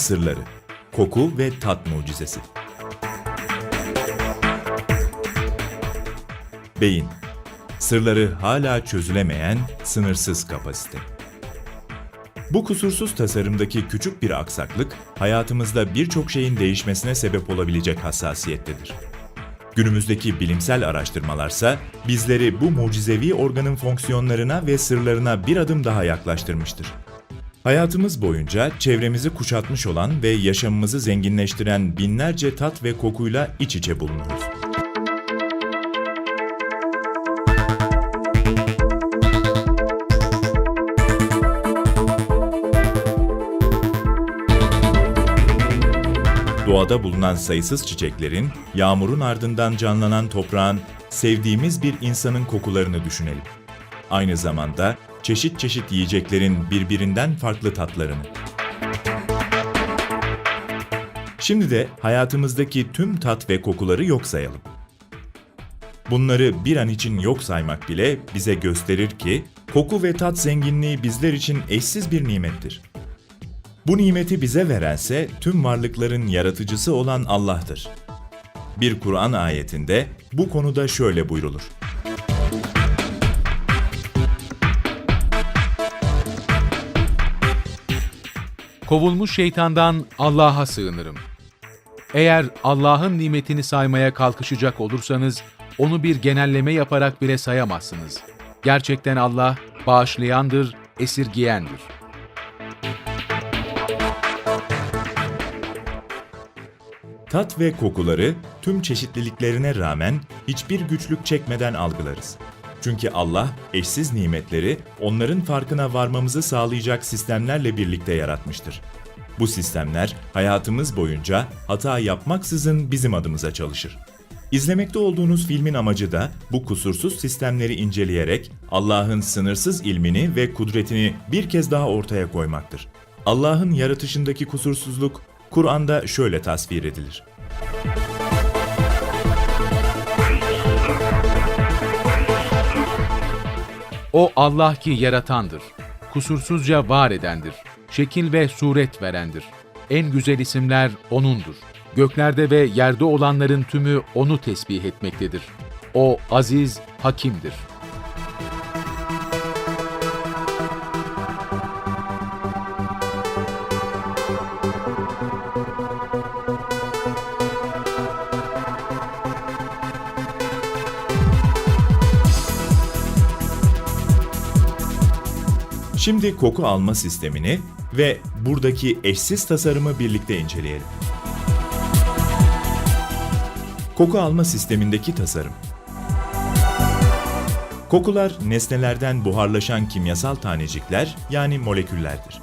Sırları, koku ve tat mucizesi. Beyin, sırları hala çözülemeyen sınırsız kapasite. Bu kusursuz tasarımdaki küçük bir aksaklık, hayatımızda birçok şeyin değişmesine sebep olabilecek hassasiyettedir. Günümüzdeki bilimsel araştırmalarsa bizleri bu mucizevi organın fonksiyonlarına ve sırlarına bir adım daha yaklaştırmıştır. Hayatımız boyunca çevremizi kuşatmış olan ve yaşamımızı zenginleştiren binlerce tat ve kokuyla iç içe bulunuruz. Doğada bulunan sayısız çiçeklerin, yağmurun ardından canlanan toprağın, sevdiğimiz bir insanın kokularını düşünelim. Aynı zamanda çeşit çeşit yiyeceklerin birbirinden farklı tatlarını. Şimdi de hayatımızdaki tüm tat ve kokuları yok sayalım. Bunları bir an için yok saymak bile bize gösterir ki koku ve tat zenginliği bizler için eşsiz bir nimettir. Bu nimeti bize verense tüm varlıkların yaratıcısı olan Allah'tır. Bir Kur'an ayetinde bu konuda şöyle buyrulur. Kovulmuş şeytandan Allah'a sığınırım. Eğer Allah'ın nimetini saymaya kalkışacak olursanız, onu bir genelleme yaparak bile sayamazsınız. Gerçekten Allah bağışlayandır, esirgiyendir. Tat ve kokuları tüm çeşitliliklerine rağmen hiçbir güçlük çekmeden algılarız. Çünkü Allah eşsiz nimetleri onların farkına varmamızı sağlayacak sistemlerle birlikte yaratmıştır. Bu sistemler hayatımız boyunca hata yapmaksızın bizim adımıza çalışır. İzlemekte olduğunuz filmin amacı da bu kusursuz sistemleri inceleyerek Allah'ın sınırsız ilmini ve kudretini bir kez daha ortaya koymaktır. Allah'ın yaratışındaki kusursuzluk Kur'an'da şöyle tasvir edilir. O Allah ki yaratandır, kusursuzca var edendir, şekil ve suret verendir. En güzel isimler O'nundur. Göklerde ve yerde olanların tümü O'nu tesbih etmektedir. O aziz, hakimdir. Şimdi koku alma sistemini ve buradaki eşsiz tasarımı birlikte inceleyelim. Koku alma sistemindeki tasarım. Kokular nesnelerden buharlaşan kimyasal tanecikler yani moleküllerdir.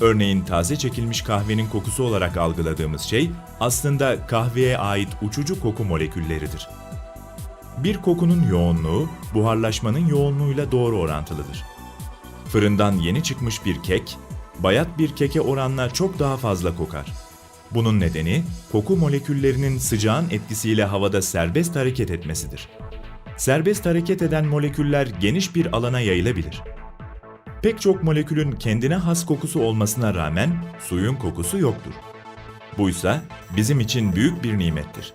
Örneğin taze çekilmiş kahvenin kokusu olarak algıladığımız şey aslında kahveye ait uçucu koku molekülleridir. Bir kokunun yoğunluğu buharlaşmanın yoğunluğuyla doğru orantılıdır. Fırından yeni çıkmış bir kek, bayat bir keke oranla çok daha fazla kokar. Bunun nedeni koku moleküllerinin sıcağın etkisiyle havada serbest hareket etmesidir. Serbest hareket eden moleküller geniş bir alana yayılabilir. Pek çok molekülün kendine has kokusu olmasına rağmen suyun kokusu yoktur. Buysa bizim için büyük bir nimettir.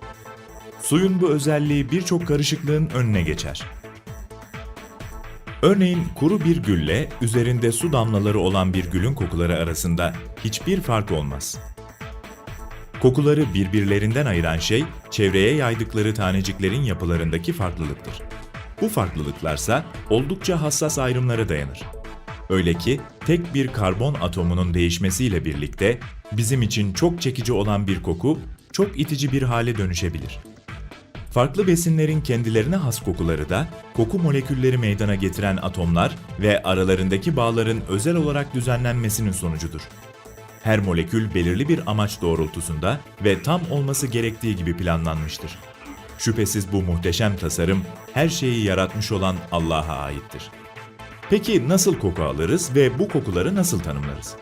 Suyun bu özelliği birçok karışıklığın önüne geçer. Örneğin kuru bir gülle üzerinde su damlaları olan bir gülün kokuları arasında hiçbir fark olmaz. Kokuları birbirlerinden ayıran şey çevreye yaydıkları taneciklerin yapılarındaki farklılıktır. Bu farklılıklarsa oldukça hassas ayrımlara dayanır. Öyle ki tek bir karbon atomunun değişmesiyle birlikte bizim için çok çekici olan bir koku çok itici bir hale dönüşebilir. Farklı besinlerin kendilerine has kokuları da koku molekülleri meydana getiren atomlar ve aralarındaki bağların özel olarak düzenlenmesinin sonucudur. Her molekül belirli bir amaç doğrultusunda ve tam olması gerektiği gibi planlanmıştır. Şüphesiz bu muhteşem tasarım her şeyi yaratmış olan Allah'a aittir. Peki nasıl koku alırız ve bu kokuları nasıl tanımlarız?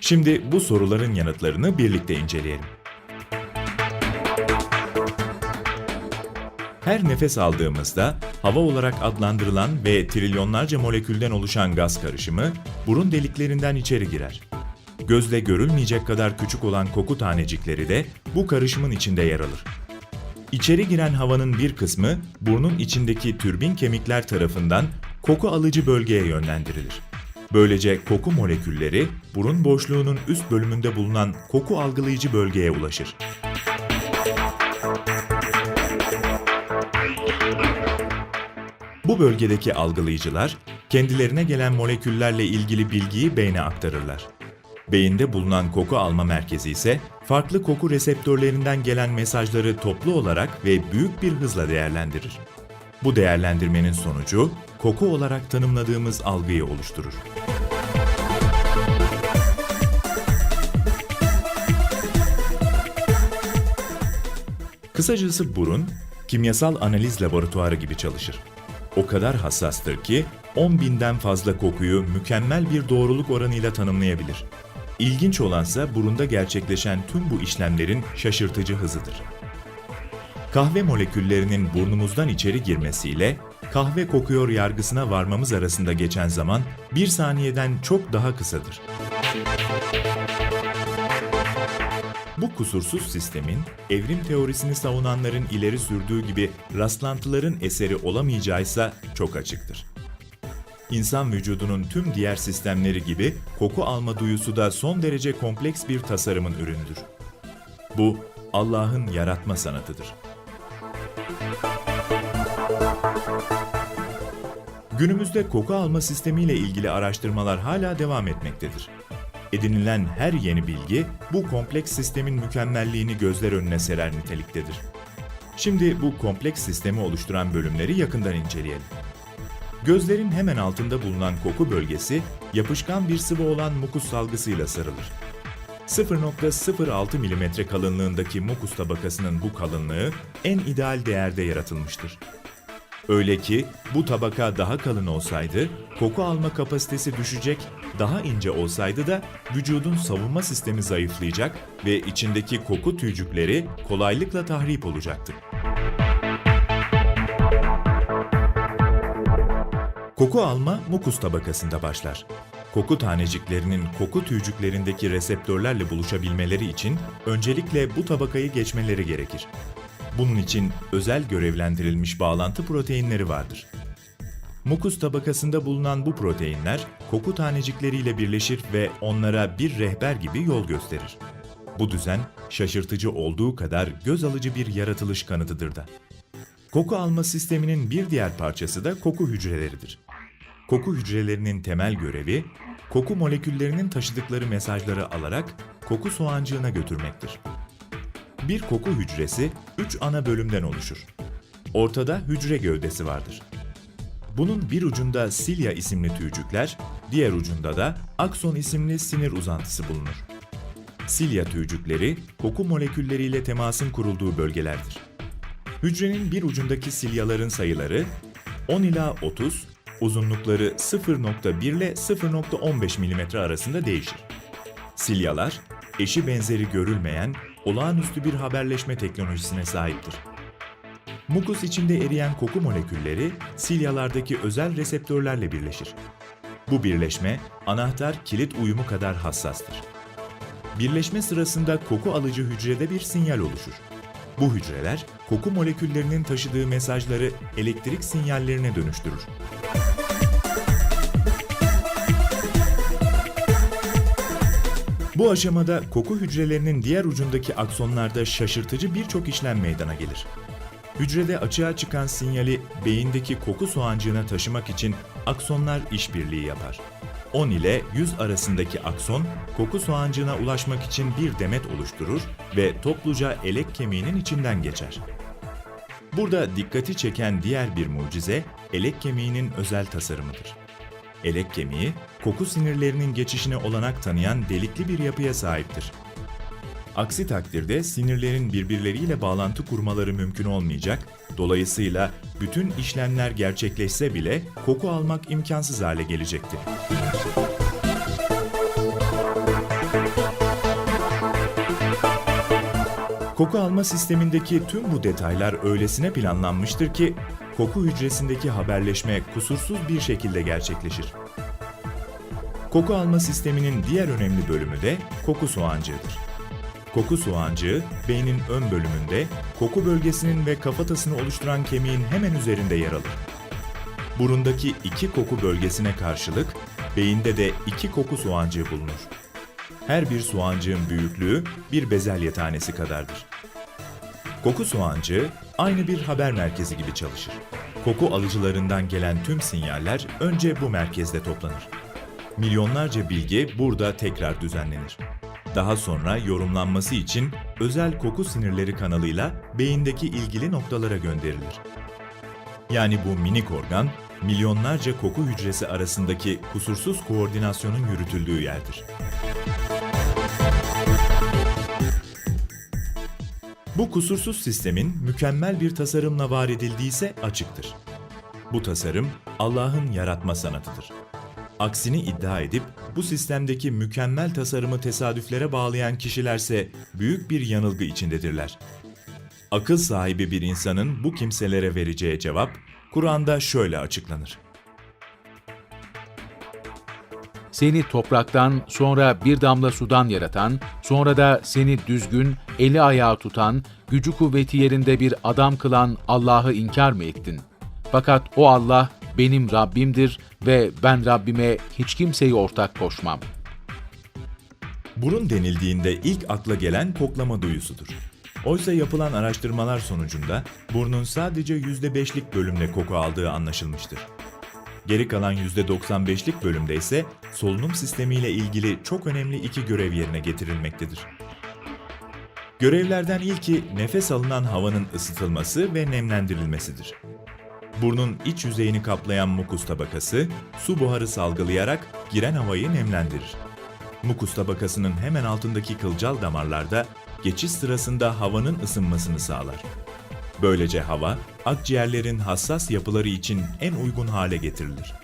Şimdi bu soruların yanıtlarını birlikte inceleyelim. Her nefes aldığımızda hava olarak adlandırılan ve trilyonlarca molekülden oluşan gaz karışımı burun deliklerinden içeri girer. Gözle görülmeyecek kadar küçük olan koku tanecikleri de bu karışımın içinde yer alır. İçeri giren havanın bir kısmı burnun içindeki türbin kemikler tarafından koku alıcı bölgeye yönlendirilir. Böylece koku molekülleri burun boşluğunun üst bölümünde bulunan koku algılayıcı bölgeye ulaşır. Bu bölgedeki algılayıcılar kendilerine gelen moleküllerle ilgili bilgiyi beyne aktarırlar. Beyinde bulunan koku alma merkezi ise farklı koku reseptörlerinden gelen mesajları toplu olarak ve büyük bir hızla değerlendirir. Bu değerlendirmenin sonucu koku olarak tanımladığımız algıyı oluşturur. Kısacası burun, kimyasal analiz laboratuvarı gibi çalışır. O kadar hassastır ki 10 binden fazla kokuyu mükemmel bir doğruluk oranıyla tanımlayabilir. İlginç olansa burunda gerçekleşen tüm bu işlemlerin şaşırtıcı hızıdır. Kahve moleküllerinin burnumuzdan içeri girmesiyle kahve kokuyor yargısına varmamız arasında geçen zaman bir saniyeden çok daha kısadır. Bu kusursuz sistemin evrim teorisini savunanların ileri sürdüğü gibi rastlantıların eseri olamayacağıysa çok açıktır. İnsan vücudunun tüm diğer sistemleri gibi koku alma duyusu da son derece kompleks bir tasarımın ürünüdür. Bu Allah'ın yaratma sanatıdır. Günümüzde koku alma sistemiyle ilgili araştırmalar hala devam etmektedir. Edinilen her yeni bilgi bu kompleks sistemin mükemmelliğini gözler önüne serer niteliktedir. Şimdi bu kompleks sistemi oluşturan bölümleri yakından inceleyelim. Gözlerin hemen altında bulunan koku bölgesi yapışkan bir sıvı olan mukus salgısıyla sarılır. 0.06 mm kalınlığındaki mukus tabakasının bu kalınlığı en ideal değerde yaratılmıştır. Öyle ki bu tabaka daha kalın olsaydı koku alma kapasitesi düşecek, daha ince olsaydı da vücudun savunma sistemi zayıflayacak ve içindeki koku tüycükleri kolaylıkla tahrip olacaktı. Koku alma mukus tabakasında başlar. Koku taneciklerinin koku tüycüklerindeki reseptörlerle buluşabilmeleri için öncelikle bu tabakayı geçmeleri gerekir. Bunun için özel görevlendirilmiş bağlantı proteinleri vardır. Mukus tabakasında bulunan bu proteinler koku tanecikleriyle birleşir ve onlara bir rehber gibi yol gösterir. Bu düzen şaşırtıcı olduğu kadar göz alıcı bir yaratılış kanıtıdır da. Koku alma sisteminin bir diğer parçası da koku hücreleridir. Koku hücrelerinin temel görevi, koku moleküllerinin taşıdıkları mesajları alarak koku soğancığına götürmektir. Bir koku hücresi üç ana bölümden oluşur. Ortada hücre gövdesi vardır. Bunun bir ucunda silya isimli tüycükler, diğer ucunda da akson isimli sinir uzantısı bulunur. Silya tüycükleri koku molekülleriyle temasın kurulduğu bölgelerdir. Hücrenin bir ucundaki silyaların sayıları 10 ila 30, uzunlukları 0.1 ile 0.15 mm arasında değişir. Silyalar, eşi benzeri görülmeyen olağanüstü bir haberleşme teknolojisine sahiptir. Mukus içinde eriyen koku molekülleri silyalardaki özel reseptörlerle birleşir. Bu birleşme anahtar kilit uyumu kadar hassastır. Birleşme sırasında koku alıcı hücrede bir sinyal oluşur. Bu hücreler koku moleküllerinin taşıdığı mesajları elektrik sinyallerine dönüştürür. Bu aşamada koku hücrelerinin diğer ucundaki aksonlarda şaşırtıcı birçok işlem meydana gelir. Hücrede açığa çıkan sinyali beyindeki koku soğancığına taşımak için aksonlar işbirliği yapar. 10 ile 100 arasındaki akson, koku soğancığına ulaşmak için bir demet oluşturur ve topluca elek kemiğinin içinden geçer. Burada dikkati çeken diğer bir mucize, elek kemiğinin özel tasarımıdır. Elek kemiği, koku sinirlerinin geçişine olanak tanıyan delikli bir yapıya sahiptir. Aksi takdirde sinirlerin birbirleriyle bağlantı kurmaları mümkün olmayacak, dolayısıyla bütün işlemler gerçekleşse bile koku almak imkansız hale gelecektir. Koku alma sistemindeki tüm bu detaylar öylesine planlanmıştır ki koku hücresindeki haberleşme kusursuz bir şekilde gerçekleşir. Koku alma sisteminin diğer önemli bölümü de koku soğancığıdır. Koku soğancığı, beynin ön bölümünde, koku bölgesinin ve kafatasını oluşturan kemiğin hemen üzerinde yer alır. Burundaki iki koku bölgesine karşılık, beyinde de iki koku soğancığı bulunur. Her bir soğancığın büyüklüğü bir bezelye tanesi kadardır. Koku soğancığı aynı bir haber merkezi gibi çalışır. Koku alıcılarından gelen tüm sinyaller önce bu merkezde toplanır. Milyonlarca bilgi burada tekrar düzenlenir. Daha sonra yorumlanması için özel koku sinirleri kanalıyla beyindeki ilgili noktalara gönderilir. Yani bu minik organ, milyonlarca koku hücresi arasındaki kusursuz koordinasyonun yürütüldüğü yerdir. Bu kusursuz sistemin mükemmel bir tasarımla var edildiyse açıktır. Bu tasarım Allah'ın yaratma sanatıdır. Aksini iddia edip bu sistemdeki mükemmel tasarımı tesadüflere bağlayan kişilerse büyük bir yanılgı içindedirler. Akıl sahibi bir insanın bu kimselere vereceği cevap Kur'an'da şöyle açıklanır. Seni topraktan, sonra bir damla sudan yaratan, sonra da seni düzgün, eli ayağı tutan, gücü kuvveti yerinde bir adam kılan Allah'ı inkar mı ettin? Fakat o Allah benim Rabbimdir ve ben Rabbime hiç kimseyi ortak koşmam. Burun denildiğinde ilk akla gelen koklama duyusudur. Oysa yapılan araştırmalar sonucunda burnun sadece %5'lik bölümle koku aldığı anlaşılmıştır. Geri kalan %95'lik bölümde ise solunum sistemiyle ilgili çok önemli iki görev yerine getirilmektedir. Görevlerden ilki nefes alınan havanın ısıtılması ve nemlendirilmesidir. Burnun iç yüzeyini kaplayan mukus tabakası, su buharı salgılayarak giren havayı nemlendirir. Mukus tabakasının hemen altındaki kılcal damarlarda geçiş sırasında havanın ısınmasını sağlar. Böylece hava, akciğerlerin hassas yapıları için en uygun hale getirilir.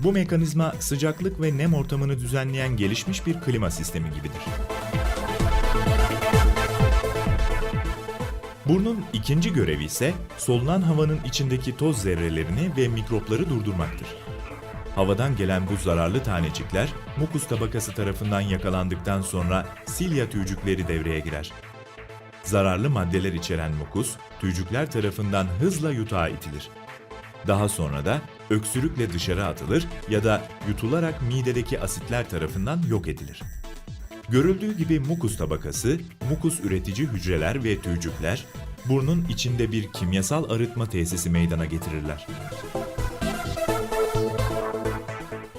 Bu mekanizma sıcaklık ve nem ortamını düzenleyen gelişmiş bir klima sistemi gibidir. Burnun ikinci görevi ise solunan havanın içindeki toz zerrelerini ve mikropları durdurmaktır. Havadan gelen bu zararlı tanecikler mukus tabakası tarafından yakalandıktan sonra silya tüycükleri devreye girer. Zararlı maddeler içeren mukus, tüycükler tarafından hızla yutağa itilir. Daha sonra da öksürükle dışarı atılır ya da yutularak midedeki asitler tarafından yok edilir. Görüldüğü gibi mukus tabakası, mukus üretici hücreler ve tüycükler, burnun içinde bir kimyasal arıtma tesisi meydana getirirler.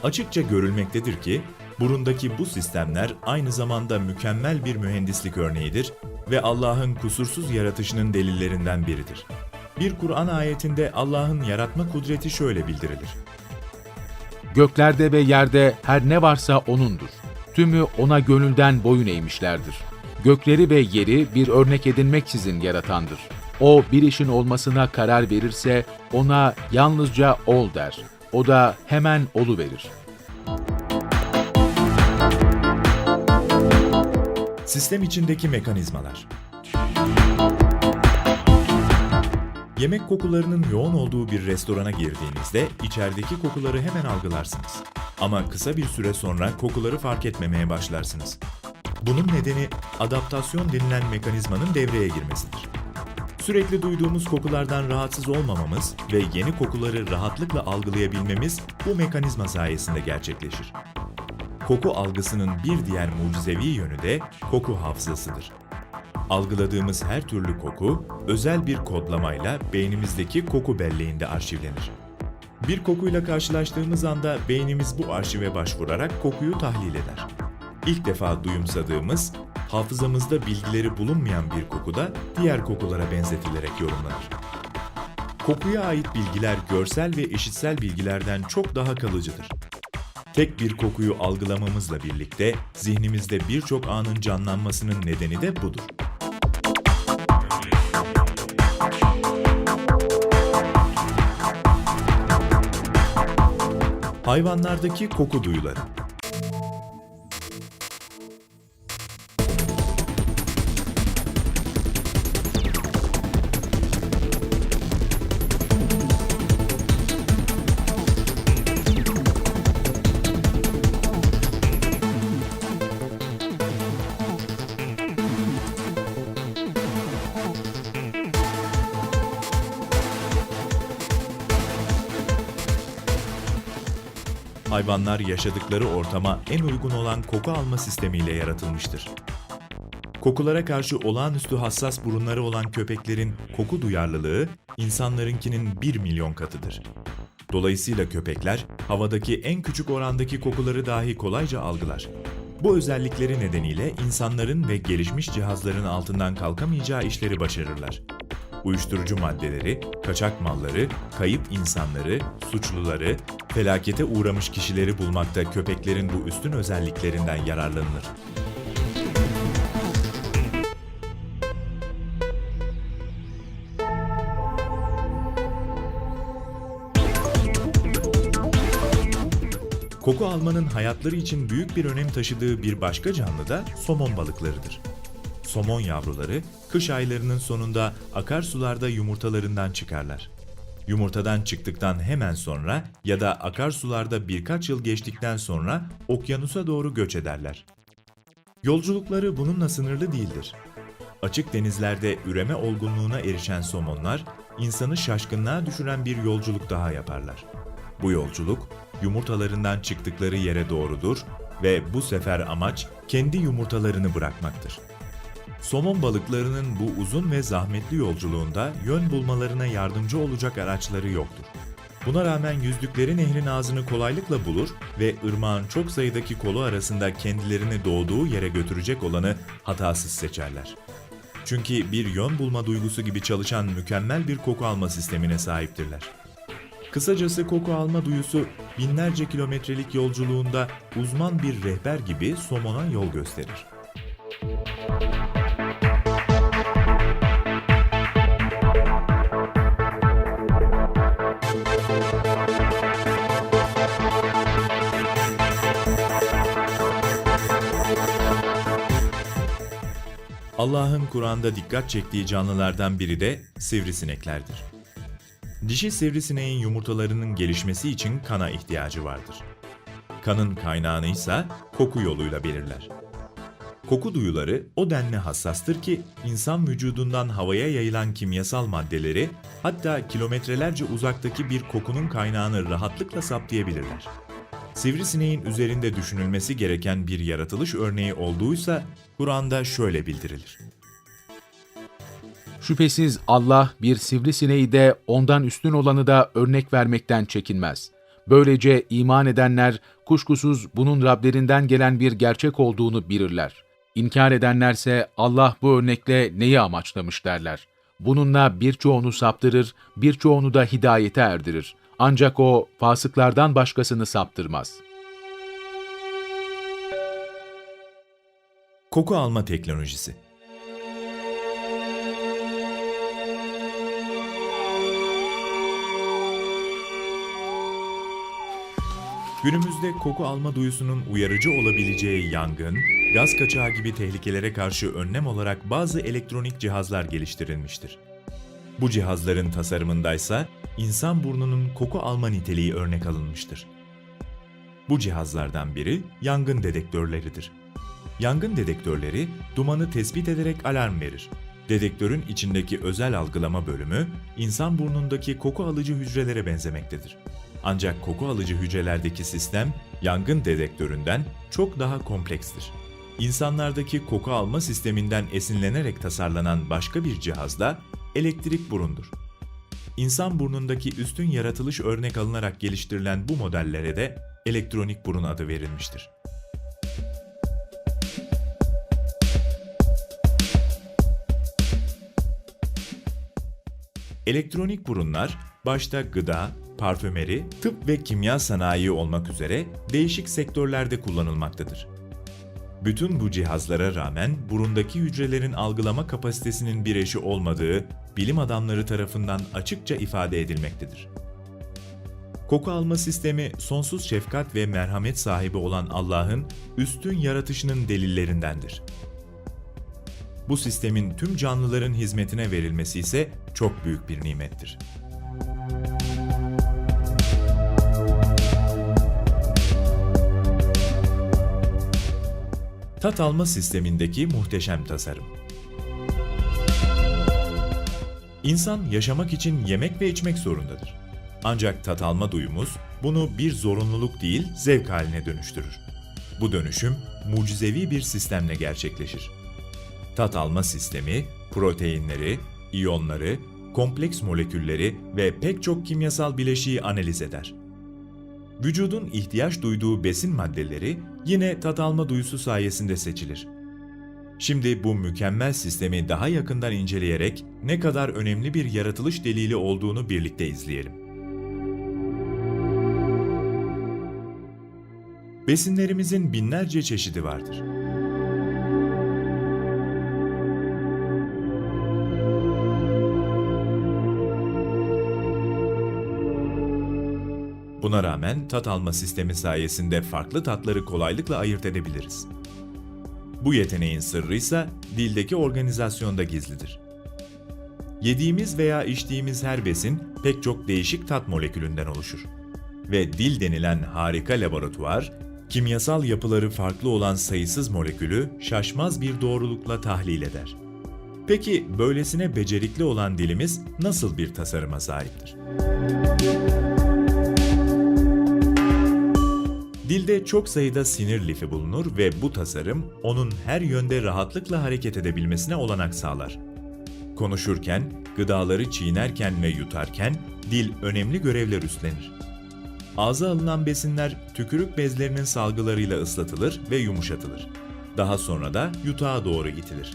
Açıkça görülmektedir ki, burundaki bu sistemler aynı zamanda mükemmel bir mühendislik örneğidir ve Allah'ın kusursuz yaratışının delillerinden biridir. Bir Kur'an ayetinde Allah'ın yaratma kudreti şöyle bildirilir. Göklerde ve yerde her ne varsa O'nundur. Tümü O'na gönülden boyun eğmişlerdir. Gökleri ve yeri bir örnek edinmeksizin yaratandır. O bir işin olmasına karar verirse ona yalnızca ol der. O da hemen olu verir. Sistem içindeki mekanizmalar. Yemek kokularının yoğun olduğu bir restorana girdiğinizde içerideki kokuları hemen algılarsınız. Ama kısa bir süre sonra kokuları fark etmemeye başlarsınız. Bunun nedeni adaptasyon denilen mekanizmanın devreye girmesidir. Sürekli duyduğumuz kokulardan rahatsız olmamamız ve yeni kokuları rahatlıkla algılayabilmemiz bu mekanizma sayesinde gerçekleşir. Koku algısının bir diğer mucizevi yönü de koku hafızasıdır. Algıladığımız her türlü koku özel bir kodlamayla beynimizdeki koku belleğinde arşivlenir. Bir kokuyla karşılaştığımız anda beynimiz bu arşive başvurarak kokuyu tahlil eder. İlk defa duyumsadığımız, hafızamızda bilgileri bulunmayan bir koku da diğer kokulara benzetilerek yorumlanır. Kokuya ait bilgiler görsel ve işitsel bilgilerden çok daha kalıcıdır. Tek bir kokuyu algılamamızla birlikte zihnimizde birçok anın canlanmasının nedeni de budur. Hayvanlardaki koku duyuları hayvanlar yaşadıkları ortama en uygun olan koku alma sistemiyle yaratılmıştır. Kokulara karşı olağanüstü hassas burunları olan köpeklerin koku duyarlılığı insanlarınkinin 1 milyon katıdır. Dolayısıyla köpekler havadaki en küçük orandaki kokuları dahi kolayca algılar. Bu özellikleri nedeniyle insanların ve gelişmiş cihazların altından kalkamayacağı işleri başarırlar. Uyuşturucu maddeleri, kaçak malları, kayıp insanları, suçluları, felakete uğramış kişileri bulmakta köpeklerin bu üstün özelliklerinden yararlanılır. Koku almanın hayatları için büyük bir önem taşıdığı bir başka canlı da somon balıklarıdır. Somon yavruları kış aylarının sonunda akarsularda yumurtalarından çıkarlar. Yumurtadan çıktıktan hemen sonra ya da akarsularda birkaç yıl geçtikten sonra okyanusa doğru göç ederler. Yolculukları bununla sınırlı değildir. Açık denizlerde üreme olgunluğuna erişen somonlar, insanı şaşkınlığa düşüren bir yolculuk daha yaparlar. Bu yolculuk, yumurtalarından çıktıkları yere doğrudur ve bu sefer amaç kendi yumurtalarını bırakmaktır. Somon balıklarının bu uzun ve zahmetli yolculuğunda yön bulmalarına yardımcı olacak araçları yoktur. Buna rağmen yüzdükleri nehrin ağzını kolaylıkla bulur ve ırmağın çok sayıdaki kolu arasında kendilerini doğduğu yere götürecek olanı hatasız seçerler. Çünkü bir yön bulma duygusu gibi çalışan mükemmel bir koku alma sistemine sahiptirler. Kısacası koku alma duyusu binlerce kilometrelik yolculuğunda uzman bir rehber gibi somona yol gösterir. Allah'ın Kur'an'da dikkat çektiği canlılardan biri de sivrisineklerdir. Dişi sivrisineğin yumurtalarının gelişmesi için kana ihtiyacı vardır. Kanın kaynağını ise koku yoluyla belirler. Koku duyuları o denli hassastır ki insan vücudundan havaya yayılan kimyasal maddeleri hatta kilometrelerce uzaktaki bir kokunun kaynağını rahatlıkla saptayabilirler. Sivrisineğin üzerinde düşünülmesi gereken bir yaratılış örneği olduğuysa Kur'an'da şöyle bildirilir. Şüphesiz Allah bir sivrisineği de ondan üstün olanı da örnek vermekten çekinmez. Böylece iman edenler kuşkusuz bunun Rablerinden gelen bir gerçek olduğunu bilirler. İnkar edenlerse Allah bu örnekle neyi amaçlamış derler. Bununla birçoğunu saptırır, birçoğunu da hidayete erdirir. Ancak o fasıklardan başkasını saptırmaz. Koku alma teknolojisi Günümüzde koku alma duyusunun uyarıcı olabileceği yangın, gaz kaçağı gibi tehlikelere karşı önlem olarak bazı elektronik cihazlar geliştirilmiştir. Bu cihazların tasarımındaysa insan burnunun koku alma niteliği örnek alınmıştır. Bu cihazlardan biri yangın dedektörleridir. Yangın dedektörleri dumanı tespit ederek alarm verir. Dedektörün içindeki özel algılama bölümü insan burnundaki koku alıcı hücrelere benzemektedir. Ancak koku alıcı hücrelerdeki sistem yangın dedektöründen çok daha komplekstir. İnsanlardaki koku alma sisteminden esinlenerek tasarlanan başka bir cihaz da elektrik burundur. İnsan burnundaki üstün yaratılış örnek alınarak geliştirilen bu modellere de elektronik burun adı verilmiştir. Elektronik burunlar başta gıda, parfümeri, tıp ve kimya sanayi olmak üzere değişik sektörlerde kullanılmaktadır. Bütün bu cihazlara rağmen burundaki hücrelerin algılama kapasitesinin bir eşi olmadığı bilim adamları tarafından açıkça ifade edilmektedir. Koku alma sistemi sonsuz şefkat ve merhamet sahibi olan Allah'ın üstün yaratışının delillerindendir. Bu sistemin tüm canlıların hizmetine verilmesi ise çok büyük bir nimettir. Tat alma sistemindeki muhteşem tasarım. İnsan yaşamak için yemek ve içmek zorundadır. Ancak tat alma duyumuz bunu bir zorunluluk değil, zevk haline dönüştürür. Bu dönüşüm mucizevi bir sistemle gerçekleşir. Tat alma sistemi, proteinleri, iyonları, kompleks molekülleri ve pek çok kimyasal bileşiği analiz eder. Vücudun ihtiyaç duyduğu besin maddeleri yine tat alma duyusu sayesinde seçilir. Şimdi bu mükemmel sistemi daha yakından inceleyerek ne kadar önemli bir yaratılış delili olduğunu birlikte izleyelim. Besinlerimizin binlerce çeşidi vardır. Buna rağmen tat alma sistemi sayesinde farklı tatları kolaylıkla ayırt edebiliriz. Bu yeteneğin sırrı ise dildeki organizasyonda gizlidir. Yediğimiz veya içtiğimiz her besin pek çok değişik tat molekülünden oluşur. Ve dil denilen harika laboratuvar, kimyasal yapıları farklı olan sayısız molekülü şaşmaz bir doğrulukla tahlil eder. Peki böylesine becerikli olan dilimiz nasıl bir tasarıma sahiptir? Dilde çok sayıda sinir lifi bulunur ve bu tasarım onun her yönde rahatlıkla hareket edebilmesine olanak sağlar. Konuşurken, gıdaları çiğnerken ve yutarken dil önemli görevler üstlenir. Ağza alınan besinler tükürük bezlerinin salgılarıyla ıslatılır ve yumuşatılır. Daha sonra da yutağa doğru itilir.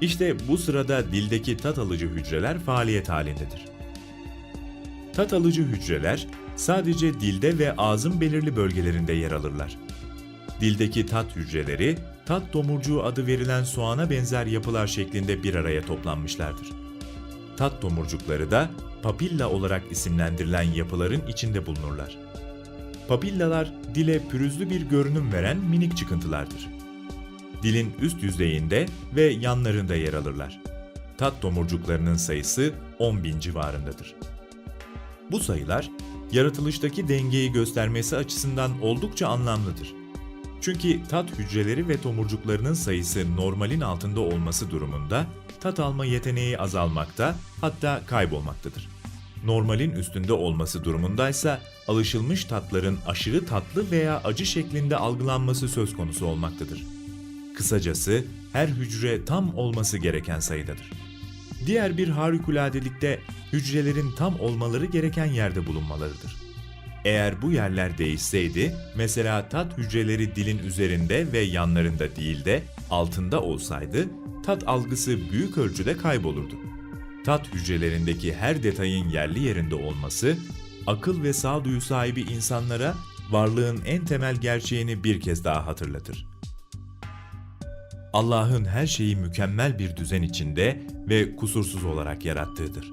İşte bu sırada dildeki tat alıcı hücreler faaliyet halindedir. Tat alıcı hücreler sadece dilde ve ağzın belirli bölgelerinde yer alırlar. Dildeki tat hücreleri, tat tomurcuğu adı verilen soğana benzer yapılar şeklinde bir araya toplanmışlardır. Tat tomurcukları da papilla olarak isimlendirilen yapıların içinde bulunurlar. Papillalar dile pürüzlü bir görünüm veren minik çıkıntılardır. Dilin üst yüzeyinde ve yanlarında yer alırlar. Tat tomurcuklarının sayısı 10 bin civarındadır. Bu sayılar, yaratılıştaki dengeyi göstermesi açısından oldukça anlamlıdır. Çünkü tat hücreleri ve tomurcuklarının sayısı normalin altında olması durumunda tat alma yeteneği azalmakta hatta kaybolmaktadır. Normalin üstünde olması durumundaysa alışılmış tatların aşırı tatlı veya acı şeklinde algılanması söz konusu olmaktadır. Kısacası her hücre tam olması gereken sayıdadır. Diğer bir harikuladelikte hücrelerin tam olmaları gereken yerde bulunmalarıdır. Eğer bu yerler değişseydi, mesela tat hücreleri dilin üzerinde ve yanlarında değil de altında olsaydı, tat algısı büyük ölçüde kaybolurdu. Tat hücrelerindeki her detayın yerli yerinde olması, akıl ve sağduyu sahibi insanlara varlığın en temel gerçeğini bir kez daha hatırlatır. Allah'ın her şeyi mükemmel bir düzen içinde ve kusursuz olarak yarattığıdır.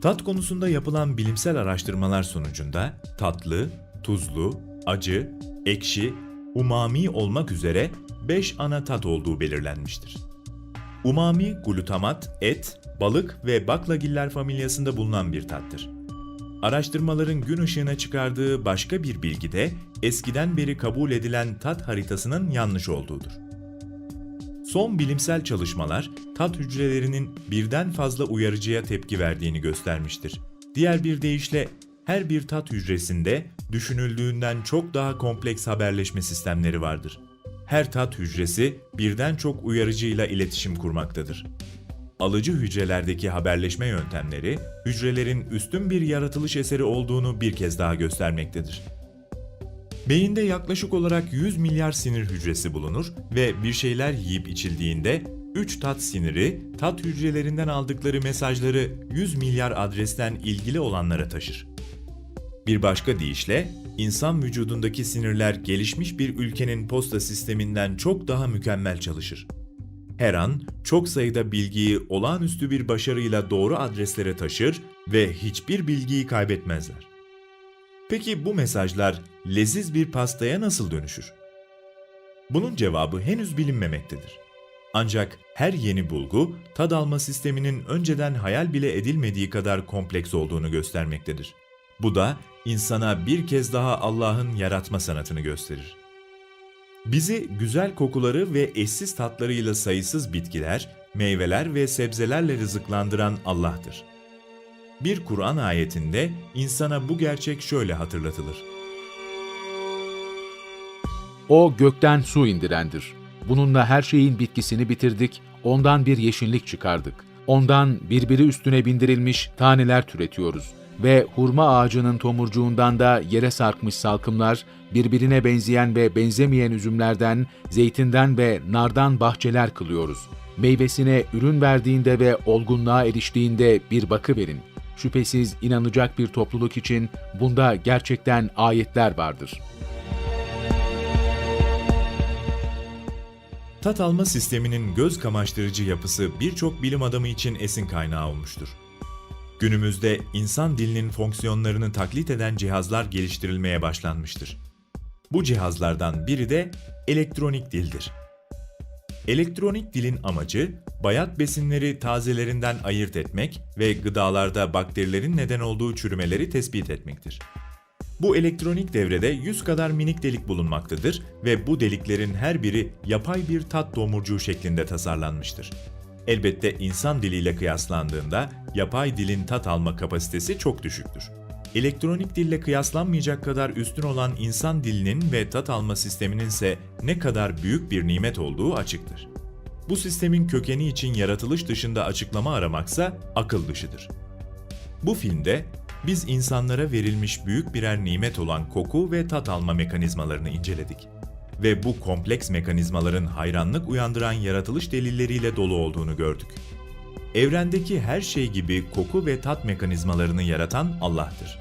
Tat konusunda yapılan bilimsel araştırmalar sonucunda tatlı, tuzlu, acı, ekşi, umami olmak üzere 5 ana tat olduğu belirlenmiştir. Umami, glutamat, et, balık ve baklagiller familyasında bulunan bir tattır. Araştırmaların gün ışığına çıkardığı başka bir bilgi de eskiden beri kabul edilen tat haritasının yanlış olduğudur. Son bilimsel çalışmalar tat hücrelerinin birden fazla uyarıcıya tepki verdiğini göstermiştir. Diğer bir deyişle her bir tat hücresinde düşünüldüğünden çok daha kompleks haberleşme sistemleri vardır. Her tat hücresi birden çok uyarıcıyla iletişim kurmaktadır. Alıcı hücrelerdeki haberleşme yöntemleri, hücrelerin üstün bir yaratılış eseri olduğunu bir kez daha göstermektedir. Beyinde yaklaşık olarak 100 milyar sinir hücresi bulunur ve bir şeyler yiyip içildiğinde 3 tat siniri, tat hücrelerinden aldıkları mesajları 100 milyar adresten ilgili olanlara taşır. Bir başka deyişle, insan vücudundaki sinirler gelişmiş bir ülkenin posta sisteminden çok daha mükemmel çalışır. Her an çok sayıda bilgiyi olağanüstü bir başarıyla doğru adreslere taşır ve hiçbir bilgiyi kaybetmezler. Peki bu mesajlar leziz bir pastaya nasıl dönüşür? Bunun cevabı henüz bilinmemektedir. Ancak her yeni bulgu tad alma sisteminin önceden hayal bile edilmediği kadar kompleks olduğunu göstermektedir. Bu da insana bir kez daha Allah'ın yaratma sanatını gösterir. Bizi güzel kokuları ve eşsiz tatlarıyla sayısız bitkiler, meyveler ve sebzelerle rızıklandıran Allah'tır. Bir Kur'an ayetinde insana bu gerçek şöyle hatırlatılır. O gökten su indirendir. Bununla her şeyin bitkisini bitirdik, ondan bir yeşillik çıkardık. Ondan birbiri üstüne bindirilmiş taneler türetiyoruz. Ve hurma ağacının tomurcuğundan da yere sarkmış salkımlar, birbirine benzeyen ve benzemeyen üzümlerden, zeytinden ve nardan bahçeler kılıyoruz. Meyvesine ürün verdiğinde ve olgunluğa eriştiğinde bir bakıverin. Şüphesiz inanacak bir topluluk için bunda gerçekten ayetler vardır.'' Tat alma sisteminin göz kamaştırıcı yapısı birçok bilim adamı için esin kaynağı olmuştur. Günümüzde insan dilinin fonksiyonlarını taklit eden cihazlar geliştirilmeye başlanmıştır. Bu cihazlardan biri de elektronik dildir. Elektronik dilin amacı, bayat besinleri tazelerinden ayırt etmek ve gıdalarda bakterilerin neden olduğu çürümeleri tespit etmektir. Bu elektronik devrede 100 kadar minik delik bulunmaktadır ve bu deliklerin her biri yapay bir tat tomurcuğu şeklinde tasarlanmıştır. Elbette insan diliyle kıyaslandığında yapay dilin tat alma kapasitesi çok düşüktür. Elektronik dille kıyaslanmayacak kadar üstün olan insan dilinin ve tat alma sisteminin ise ne kadar büyük bir nimet olduğu açıktır. Bu sistemin kökeni için yaratılış dışında açıklama aramaksa akıl dışıdır. Bu filmde biz insanlara verilmiş büyük birer nimet olan koku ve tat alma mekanizmalarını inceledik. Ve bu kompleks mekanizmaların hayranlık uyandıran yaratılış delilleriyle dolu olduğunu gördük. Evrendeki her şey gibi koku ve tat mekanizmalarını yaratan Allah'tır.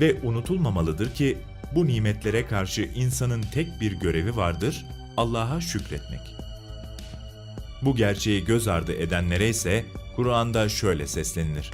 Ve unutulmamalıdır ki bu nimetlere karşı insanın tek bir görevi vardır, Allah'a şükretmek. Bu gerçeği göz ardı edenlere ise Kur'an'da şöyle seslenilir.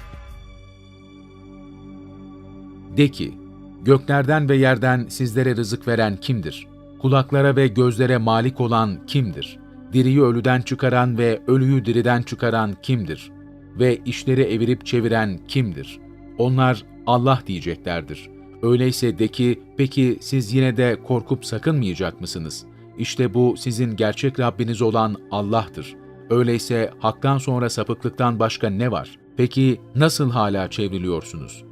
De ki, göklerden ve yerden sizlere rızık veren kimdir? Kulaklara ve gözlere malik olan kimdir? Diriyi ölüden çıkaran ve ölüyü diriden çıkaran kimdir? Ve işleri evirip çeviren kimdir? Onlar Allah diyeceklerdir. Öyleyse de ki, peki siz yine de korkup sakınmayacak mısınız? İşte bu sizin gerçek Rabbiniz olan Allah'tır. Öyleyse haktan sonra sapıklıktan başka ne var? Peki nasıl hala çevriliyorsunuz?''